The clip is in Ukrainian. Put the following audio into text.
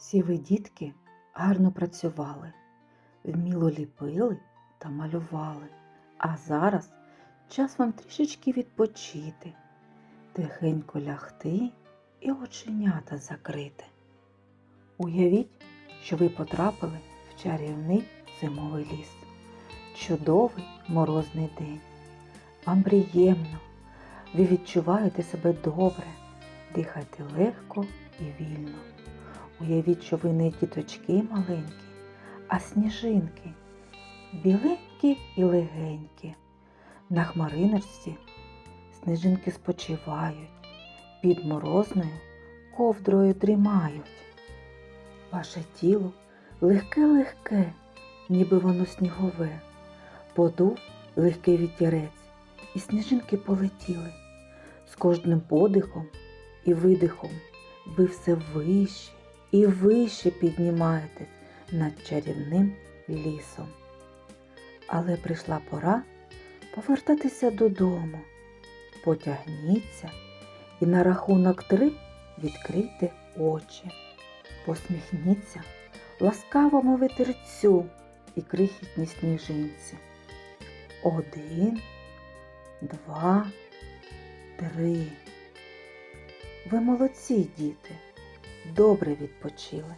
Всі ви, дітки, гарно працювали, вміло ліпили та малювали. А зараз час вам трішечки відпочити, тихенько лягти і оченята закрити. Уявіть, що ви потрапили в чарівний зимовий ліс. Чудовий морозний день. Вам приємно, ви відчуваєте себе добре, дихайте легко і вільно. Уявіть, що ви не діточки маленькі, а сніжинки, біленькі і легенькі. На хмариночці сніжинки спочивають, під морозною ковдрою дрімають. Ваше тіло легке-легке, ніби воно снігове, подув легкий вітерець, і сніжинки полетіли. З кожним подихом і видихом ви все вище і вище піднімаєтесь над чарівним лісом. Але прийшла пора повертатися додому. Потягніться і на рахунок три відкрийте очі. Посміхніться ласкавому вітерцю і крихітній сніжинці. Один, два, три. Ви молодці, діти, добре відпочили.